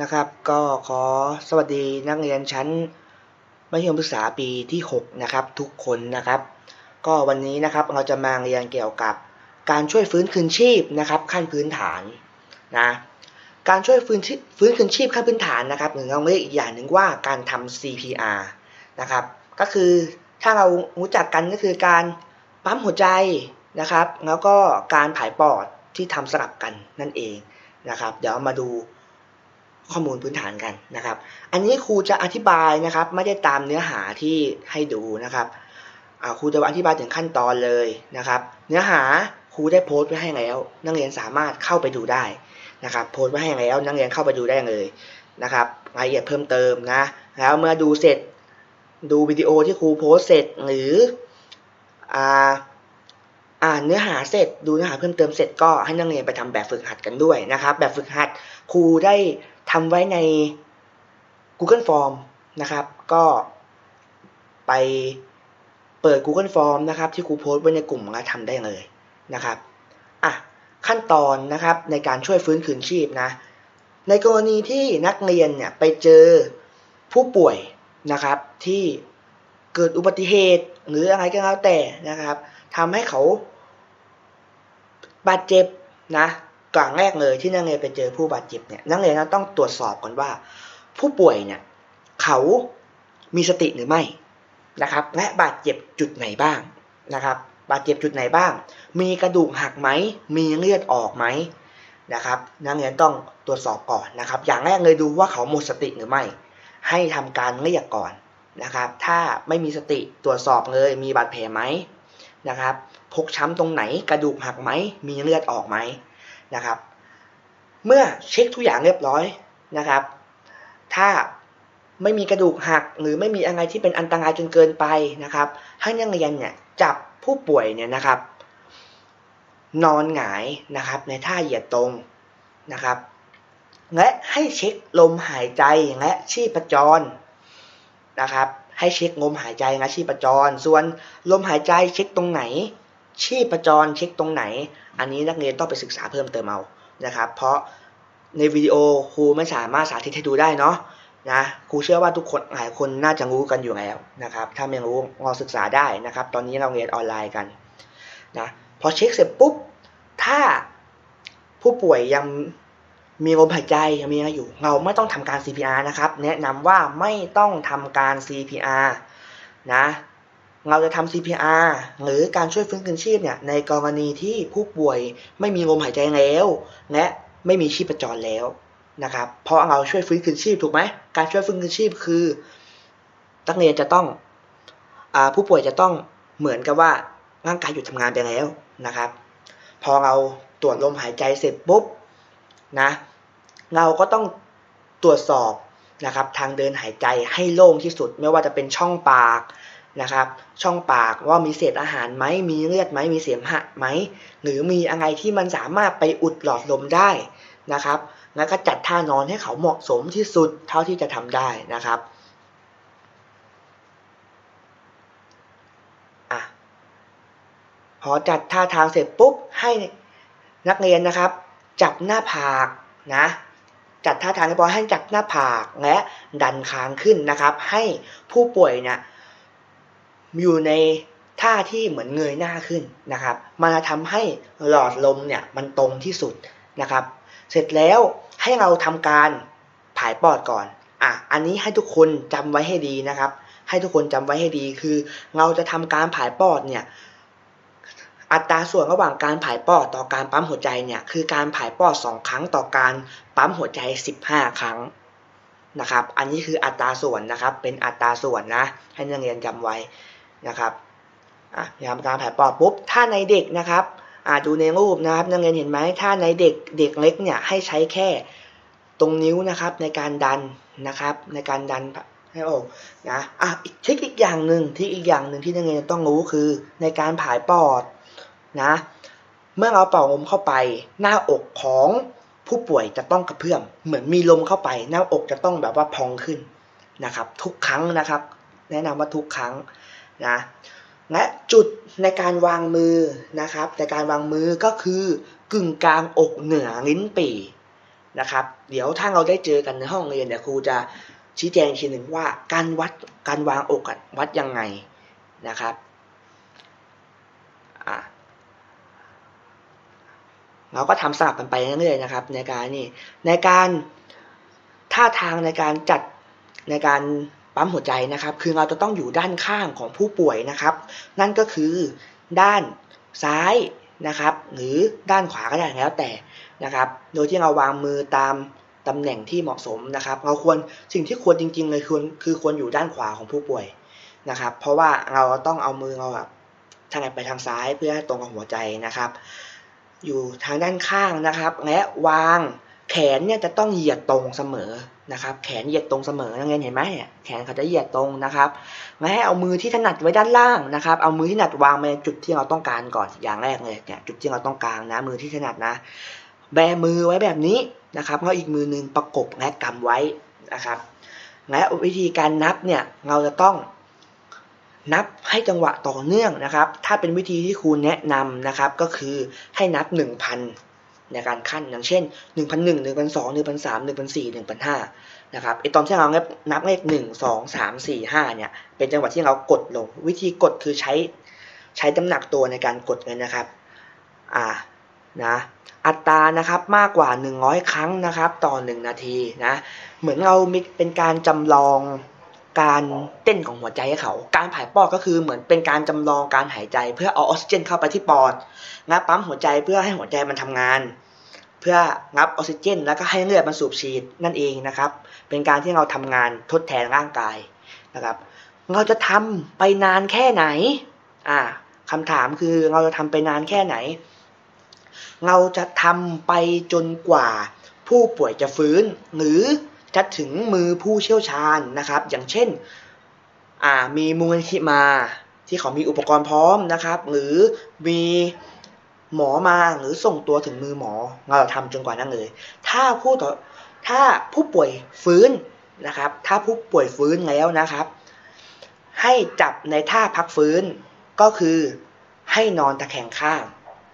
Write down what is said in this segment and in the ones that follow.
นะครับ ก็ขอสวัสดีนักเรียนชั้นมัธยมศึกษาปีที่6นะครับทุกคนนะครับ ก็วันนี้นะครับเราจะมาเรียนเกี่ยวกับการช่วยฟื้นคืนชีพนะครับขั้นพื้นฐานนะการช่วยฟื้นฟื้นคืนชีพขั้นพื้นฐานนะครับหรือเราเรียกอีกอย่างหนึ่งว่าการทำ CPR นะครับก็คือถ้าเรารู้จักกันก็คือการปั๊มหัวใจนะครับ แล้วก็การผายปอดที่ทำสลับกันนั่นเองนะครับ เดี๋ยวมาดู ข้อมูลพื้นฐานกันนะครับ อันนี้ครูจะอธิบายนะครับ ไม่ได้ตามเนื้อหาที่ให้ดูนะครับอ่าครูจะอธิบายถึงขั้นตอนเลยนะครับ เนื้อหาครูได้โพสต์ไว้ให้แล้ว นักเรียนสามารถเข้าไปดูได้นะครับ โพสต์ไว้ให้แล้วนักเรียนเข้าไปดูได้เลยนะครับรายละเอียดเพิ่มเติมนะ แล้วเมื่อดูเสร็จดูวิดีโอที่ครูโพสต์เสร็จหรืออ่าอ่านเนื้อหาเสร็จดูเนื้อหาเพิ่มเติมเสร็จก็ให้นักเรียนไปทำแบบฝึกหัดกันด้วยนะครับ แบบฝึกหัดครูได้ ทำไว้ใน Google Form นะครับ ก็ไปเปิด Google Form นะครับ ที่ครูโพสต์ไว้ในกลุ่มแล้วทำได้เลยนะครับอะขั้นตอนนะครับในการช่วยฟื้นคืนชีพนะ ในกรณีที่นักเรียนเนี่ยไปเจอผู้ป่วยนะครับที่เกิดอุบัติเหตุหรืออะไรก็แล้วแต่นะครับทำให้เขาบาดเจ็บนะ ก่อนแรกเลยที่นักเรียนไปเจอผู้บาดเจ็บเนี่ยนักเรียนต้องตรวจสอบก่อนว่า ผู้ป่วยเนี่ยเขามีสติหรือไม่นะครับ และบาดเจ็บจุดไหนบ้างนะครับ บาดเจ็บจุดไหนบ้าง มีกระดูกหักไหมมีเลือดออกไหมนะครับนักเรียนต้องตรวจสอบก่อนนะครับ อย่างแรกเลยดูว่าเขาหมดสติหรือไม่ ให้ทำการเรียกก่อนนะครับ ถ้าไม่มีสติตรวจสอบเลยมีบาดแผลไหมนะครับพกช้ำตรงไหนกระดูกหักไหมมีเลือดออกไหม นะครับ เมื่อเช็คทุกอย่างเรียบร้อยนะครับ ถ้าไม่มีกระดูกหักหรือไม่มีอะไรที่เป็นอันตรายจนเกินไปนะครับ ให้นักเรียนเนี่ยจับผู้ป่วยเนี่ยนะครับ นอนหงายนะครับในท่าเหยียดตรงนะครับ และให้เช็คลมหายใจและชีพจรนะครับ ให้เช็คลมหายใจและชีพจร ส่วนลมหายใจเช็คตรงไหน ชีพจรเช็คตรงไหน อันนี้นักเรียนต้องไปศึกษาเพิ่มเติมเอานะครับ เพราะในวิดีโอครูไม่สามารถสาธิตให้ดูได้เนาะนะครูเชื่อว่าทุกคนหลายคนน่าจะรู้กันอยู่แล้วนะครับ ถ้าไม่รู้ลองศึกษาได้นะครับ ตอนนี้เราเรียนออนไลน์กันนะพอเช็คเสร็จปุ๊บ ถ้าผู้ป่วยยังมีลมหายใจยังมีอะไรอยู่ เราไม่ต้องทำการ CPR นะครับ แนะนำว่าไม่ต้องทำการ CPR นะ เราจะทำ CPR หรือการช่วยฟื้นคืนชีพเนี่ยในกรณีที่ผู้ป่วยไม่มีลมหายใจแล้ว และไม่มีชีพจรแล้วนะครับ เพราะเราช่วยฟื้นคืนชีพถูกไหมการช่วยฟื้นคืนชีพคือนักเรียนจะต้องอผู้ป่วยจะต้องเหมือนกับว่าร่างกายหยุดทำงานไปแล้วนะครับ พอเราตรวจลมหายใจเสร็จปุ๊บนะเราก็ต้องตรวจสอบนะครับทางเดินหายใจให้โล่งที่สุด ไม่ว่าจะเป็นช่องปาก นะครับ ช่องปากว่ามีเศษอาหารไหมมีเลือดไหมมีเสมหะไหมหรือมีอะไรที่มันสามารถไปอุดหลอดลมได้นะครับ แล้วก็จัดท่านอนให้เขาเหมาะสมที่สุดเท่าที่จะทำได้นะครับอพอจัดท่าทางเสร็จปุ๊บให้นักเรียนนะครับ จับหน้าผากนะจัดท่าทางเรียบร้อยให้จับหน้าผากและดันคางขึ้นนะครับ ให้ผู้ป่วยเนี่ย อยู่ในท่าที่เหมือนเงยหน้าขึ้นนะครับ มันจะทำให้หลอดลมเนี่ยมันตรงที่สุดนะครับ เสร็จแล้วให้เราทำการผายปอดก่อนอะอันนี้ให้ทุกคนจำไว้ให้ดีนะครับ ให้ทุกคนจำไว้ให้ดีคือ เราจะทำการผายปอดเนี่ยอัตราส่วนระหว่างการผายปอดต่อการปั๊มหัวใจเนี่ยคือการผายปอด 2 ครั้งต่อการปั๊มหัวใจ 15 ครั้งนะครับ อันนี้คืออัตราส่วนนะครับ เป็นอัตราส่วนนะให้นักเรียนจำไว้ นะครับอะยามการผาปอดปุ๊บ ถ้าในเด็กนะครับดูในรูปนะครับนักเรียนเห็นไหมถ้าในเด็กเด็กเล็กเนี่ยให้ใช้แค่ตรงนิ้วนะครับในการดันนะครับ ในการดันให้ออกนะอะอีกทิคอีกอย่างหนึ่งที่อีกอย่างหนึ่งที่นักเรียนต้องรู้คือในการผายปอดนะเมื่อเราเป่าลมเข้าไป หน้าอกของผู้ป่วยจะต้องกระเพื่อม เหมือนมีลมเข้าไป หน้าอกจะต้องแบบว่าพองขึ้นนะครับ ทุกครั้งนะครับ แนะนำว่าทุกครั้ง นะและจุดในการวางมือนะครับ ในการวางมือก็คือกึ่งกลางอกเหนือลิ้นปี่นะครับ เดี๋ยวถ้าเราได้เจอกันในห้องเรียนเดี๋ยวครูจะชี้แจงอีกทีหนึ่งว่าการวัดการวางอกวัดยังไงนะครับเราก็ทำสลับกันไปเรื่อยๆนะครับ ในการนี่ในการท่าทางในการจัดในการ ปั๊มหัวใจนะครับ คือเราจะต้องอยู่ด้านข้างของผู้ป่วยนะครับ นั่นก็คือด้านซ้ายนะครับ หรือด้านขวาก็ได้แล้วแต่นะครับ โดยที่เราวางมือตามตำแหน่งที่เหมาะสมนะครับ เราควรสิ่งที่ควรจริง ๆ เลยควรคือควรอยู่ด้านขวาของผู้ป่วยนะครับ เพราะว่าเราต้องเอามือเราแบบทางไหนไปทางซ้ายเพื่อให้ตรงกับหัวใจนะครับ อยู่ทางด้านข้างนะครับ และวางแขนเนี่ยจะต้องเหยียดตรงเสมอ นะครับ แขนเหยียดตรงเสมอนักเรียนเห็นไหมเนี่ยแขนเขาจะเหยียดตรงนะครับและให้เอามือที่ถนัดไว้ด้านล่างนะครับ เอามือที่ถนัดวางในจุดที่เราต้องการก่อนอย่างแรกเลยเนี่ยจุดที่เราต้องการนะ มือที่ถนัดนะ แบมือไว้แบบนี้นะครับแล้วอีกมือหนึงประกบและกำไว้นะครับ และวิธีการนับเนี่ยเราจะต้องนับให้จังหวะต่อเนื่องนะครับ ถ้าเป็นวิธีที่ครูแนะนำนะครับ ก็คือให้นับ 1,000 ในการขั้นอย่างเช่น 1,001 1,002 1,003 1,004 1,005นะครับไอตอนที่เรานับนับเลข 1 2 3 4 5เนี่ยเป็นจังหวะที่เรากดลง วิธีกดคือใช้ใช้น้ำหนักตัวในการกดเลยนะครับอ่านะอัตรานะครับมากกว่า 100 ครั้งนะครับ ต่อ 1 นาทีนะเหมือนเรามีเป็นการจำลอง การเต้นของหัวใจให้เขา การผายปอดก็คือเหมือนเป็นการจำลองการหายใจ เพื่อเอาออกซิเจนเข้าไปที่ปอดนะปั๊มหัวใจเพื่อให้หัวใจมันทำงาน เพื่อรับออกซิเจน แล้วก็ให้เลือดมันสูบฉีดนั่นเองนะครับ เป็นการที่เราทำงานทดแทนร่างกายนะครับ เราจะทำไปนานแค่ไหนอ่าคำถามคือเราจะทำไปนานแค่ไหน เราจะทำไปจนกว่าผู้ป่วยจะฟื้นหรือ จะถึงมือผู้เชี่ยวชาญนะครับ อย่างเช่นมีมูลนิธิมาที่เขามีอุปกรณ์พร้อมนะครับ หรือมีหมอมาหรือส่งตัวถึงมือหมอเราจะทำจนกว่านั้นเลย ถ้าผู้ต่อถ้าผู้ป่วยฟื้นนะครับ ถ้าผู้ป่วยฟื้นแล้วนะครับ ให้จับในท่าพักฟื้นก็คือให้นอนตะแคงข้าง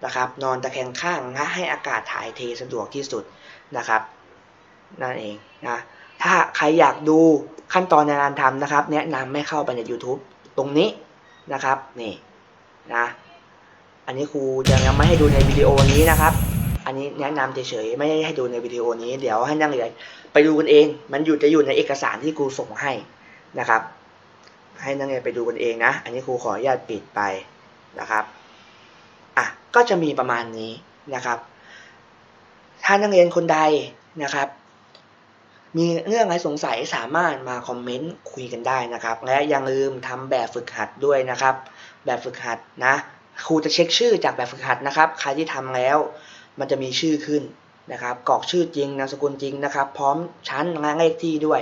นะครับ นอนตะแคงข้างนะให้อากาศถ่ายเทสะดวกที่สุดนะครับ นั่นเองนะถ้าใครอยากดูขั้นตอนในการทำนะครับ แนะนำให้เข้าไปใน YouTube ตรงนี้นะครับนี่นะอันนี้ครูจะยังไม่ให้ดูในวิดีโอนี้นะครับ อันนี้แนะนำเฉยๆไม่ให้ดูในวิดีโอนี้ เดี๋ยวให้นักเรียนไปดูกันเอง มันอยู่จะอยู่ในเอกสารที่ครูส่งให้นะครับ ให้นักเรียนไปดูกันเองนะ อันนี้ครูขออนุญาตปิดไปนะครับอะก็จะมีประมาณนี้นะครับ ถ้านักเรียนคนใดนะครับ มีเรื่องอะไรสงสัยสามารถมาคอมเมนต์คุยกันได้นะครับ และอย่าลืมทำแบบฝึกหัดด้วยนะครับ แบบฝึกหัดนะ ครูจะเช็คชื่อจากแบบฝึกหัดนะครับ ใครที่ทำแล้ว มันจะมีชื่อขึ้นนะครับกรอกชื่อจริงนามสกุลจริงนะครับ พร้อมชั้นและเลขที่ด้วย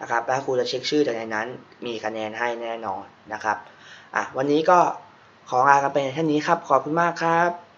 นะครับแล้วครูจะเช็คชื่อจากในนั้น มีคะแนนให้แน่นอนนะครับอะวันนี้ก็ขอลากันไปเท่านี้ครับ ขอบคุณมากครับ